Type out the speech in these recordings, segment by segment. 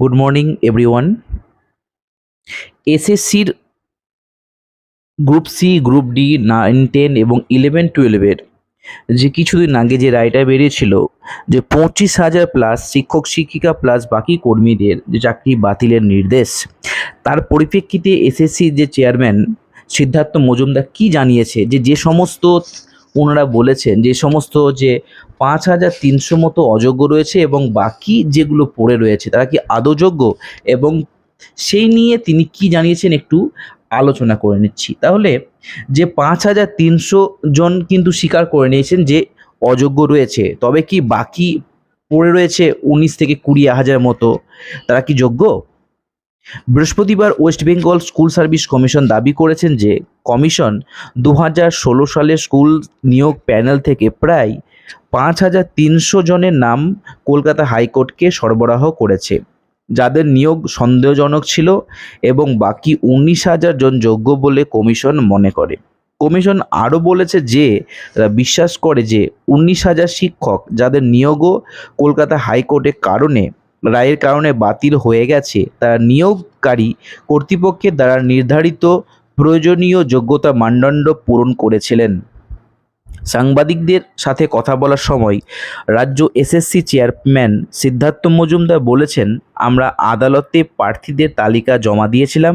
Good morning everyone এসএসসির group C group D nine ten এবং eleven টুয়েলভের যে কিছুদিন আগে যে রায়টা বেরিয়েছিল, যে পঁচিশ হাজার প্লাস শিক্ষক, শিক্ষিকা প্লাস বাকি কর্মীদের যে চাকরি বাতিলের নির্দেশ, তার পরিপ্রেক্ষিতে এসএসসি যে চেয়ারম্যান সিদ্ধার্থ মজুমদার কি জানিয়েছে? যে যে সমস্ত ওনারা বলেছেন, যে সমস্ত যে পাঁচ হাজার তিনশো মতো অযোগ্য রয়েছে এবং বাকি যেগুলো পড়ে রয়েছে, তারা কি আদৌ যোগ্য? এবং সেই নিয়ে তিনি কি জানিয়েছেন একটু আলোচনা করে নিচ্ছি। তাহলে যে পাঁচ হাজার তিনশো জন কিন্তু স্বীকার করে নিয়েছেন যে অযোগ্য রয়েছে, তবে কি বাকি পড়ে রয়েছে উনিশ থেকে কুড়ি হাজার মতো, তারা কি যোগ্য? বৃহস্পতিবার West Bengal School Service Commission দাবি করেছেন যে কমিশন দু হাজার ষোলো সালে স্কুল নিয়োগ প্যানেল থেকে প্রায় পাঁচ হাজার তিনশো জনের নাম কলকাতা হাইকোর্টকে সরবরাহ করেছে, যাদের নিয়োগ সন্দেহজনক ছিল এবং বাকি উনিশ হাজার জন যোগ্য বলে কমিশন মনে করে। কমিশন আরও বলেছে যে, তারা বিশ্বাস করে যে উনিশ হাজার শিক্ষক যাদের নিয়োগও কলকাতা হাইকোর্টের কারণে, রায়ের কারণে বাতিল হয়ে গেছে, তারা নিয়োগকারী কর্তৃপক্ষের দ্বারা নির্ধারিত প্রয়োজনীয় যোগ্যতা মানদণ্ড পূরণ করেছিলেন। সাংবাদিকদের সাথে কথা বলার সময় রাজ্য এসএসসি চেয়ারম্যান সিদ্ধার্থ মজুমদার বলেছেন, আমরা আদালতে প্রার্থীদের তালিকা জমা দিয়েছিলাম,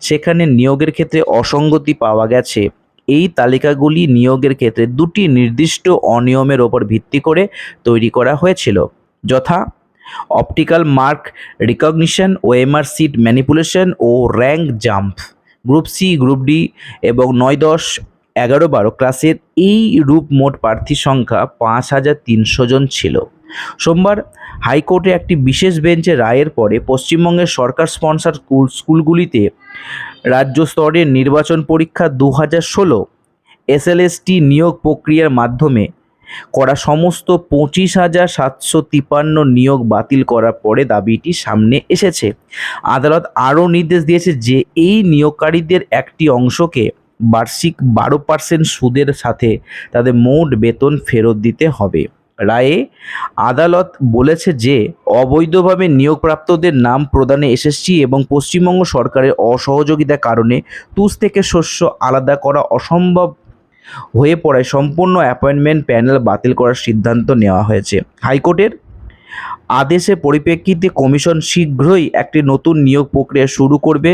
সেখানে নিয়োগের ক্ষেত্রে অসঙ্গতি পাওয়া গেছে। এই তালিকাগুলি নিয়োগের ক্ষেত্রে দুটি নির্দিষ্ট অনিয়মের ওপর ভিত্তি করে তৈরি করা হয়েছিল। যথা, optical mark recognition, OMR sheet manipulation ও rank jump, group C, group D এবং নয় দশ এগারো বারো ক্লাসের এই রূপ মোট প্রার্থী সংখ্যা পাঁচ হাজার তিনশো জন ছিল। সোমবার হাইকোর্টে একটি বিশেষ বেঞ্চে রায়ের পরে পশ্চিমবঙ্গের সরকার স্পন্সর স্কুল স্কুলগুলিতে রাজ্য স্তরের নির্বাচন পরীক্ষা দু হাজার ষোলো এসএলএসটি নিয়োগ প্রক্রিয়ার মাধ্যমে করা সমস্ত পঁচিশ হাজার সাতশো তিপান্ন নিয়োগ বাতিল করার পরে দাবিটি সামনে এসেছে। আদালত আরও নির্দেশ দিয়েছে যে এই নিয়োগকারীদের একটি অংশকে বার্ষিক বারো পার্সেন্ট সুদের সাথে তাদের মোট বেতন ফেরত দিতে হবে। রায়ে আদালত বলেছে যে, অবৈধভাবে নিয়োগপ্রাপ্তদের নাম প্রদানে এসএসসি এবং পশ্চিমবঙ্গ সরকারের অসহযোগিতার কারণে তুষ থেকে শস্য আলাদা করা অসম্ভব হয়ে পড়ায় সম্পূর্ণ অ্যাপয়েন্টমেন্ট প্যানেল বাতিল করার সিদ্ধান্ত নেওয়া হয়েছে। হাইকোর্টের আদেশের পরিপ্রেক্ষিতে কমিশন শীঘ্রই একটি নতুন নিয়োগ প্রক্রিয়া শুরু করবে,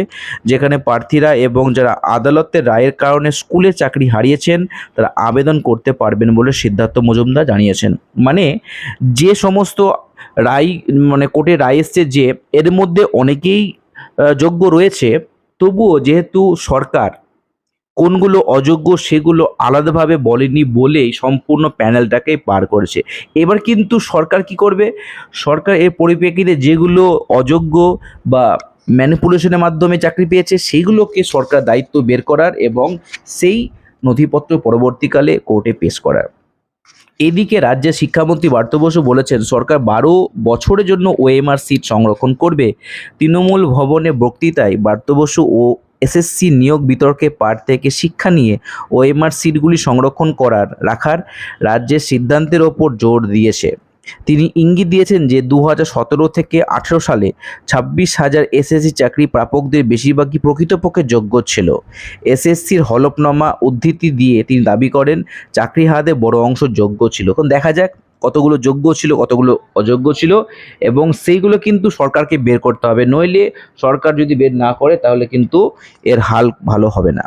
যেখানে প্রার্থীরা এবং যারা আদালতের রায়ের কারণে স্কুলে চাকরি হারিয়েছেন, তারা আবেদন করতে পারবেন বলে সিদ্ধার্থ মজুমদার জানিয়েছেন। মানে যে সমস্ত রায় মানে কোর্টে রায় এসছে যে, এর মধ্যে অনেকেই যোগ্য রয়েছে, তবুও যেহেতু সরকার কোনগুলো অযোগ্য সেগুলো আলাদাভাবে বলেনি বলেই সম্পূর্ণ প্যানেলটাকে পার করেছে। এবার কিন্তু সরকার কি করবে? সরকার এর পরিপ্রেক্ষিতে যেগুলো অযোগ্য বা ম্যানিপুলেশনের মাধ্যমে চাকরি পেয়েছে সেইগুলোকে সরকার দায়িত্ব বের করার এবং সেই নথিপত্র পরবর্তীকালে কোর্টে পেশ করার। এদিকে রাজ্যের শিক্ষামন্ত্রী পার্থ বসু বলেছেন, সরকার বারো বছরের জন্য ওএমআর সিট সংরক্ষণ করবে। তৃণমূল ভবনে বক্তৃতায় পার্থ বসু ও এসএসসি নিয়োগ বিতর্কে পাঠ থেকে শিক্ষা নিয়ে ওএমআর সিটগুলি সংরক্ষণ করার, রাখার রাজ্যের সিদ্ধান্তের ওপর জোর দিয়েছে। তিনি ইঙ্গিত দিয়েছেন যে দু সতেরো থেকে আঠেরো সালে ছাব্বিশ হাজার এসএসসি চাকরি প্রাপকদের বেশিরভাগই প্রকৃতপক্ষে যোগ্য ছিল। এসএসসির হলফনামা উদ্ধৃতি দিয়ে তিনি দাবি করেন চাকরি হাতে বড় অংশ যোগ্য ছিল। এখন দেখা যাক কতগুলো যোগ্য ছিল, কতগুলো অযোগ্য ছিল এবং সেইগুলো কিন্তু সরকারকে বের করতে হবে। নইলে সরকার যদি বের না করে তাহলে কিন্তু এর হাল ভালো হবে না।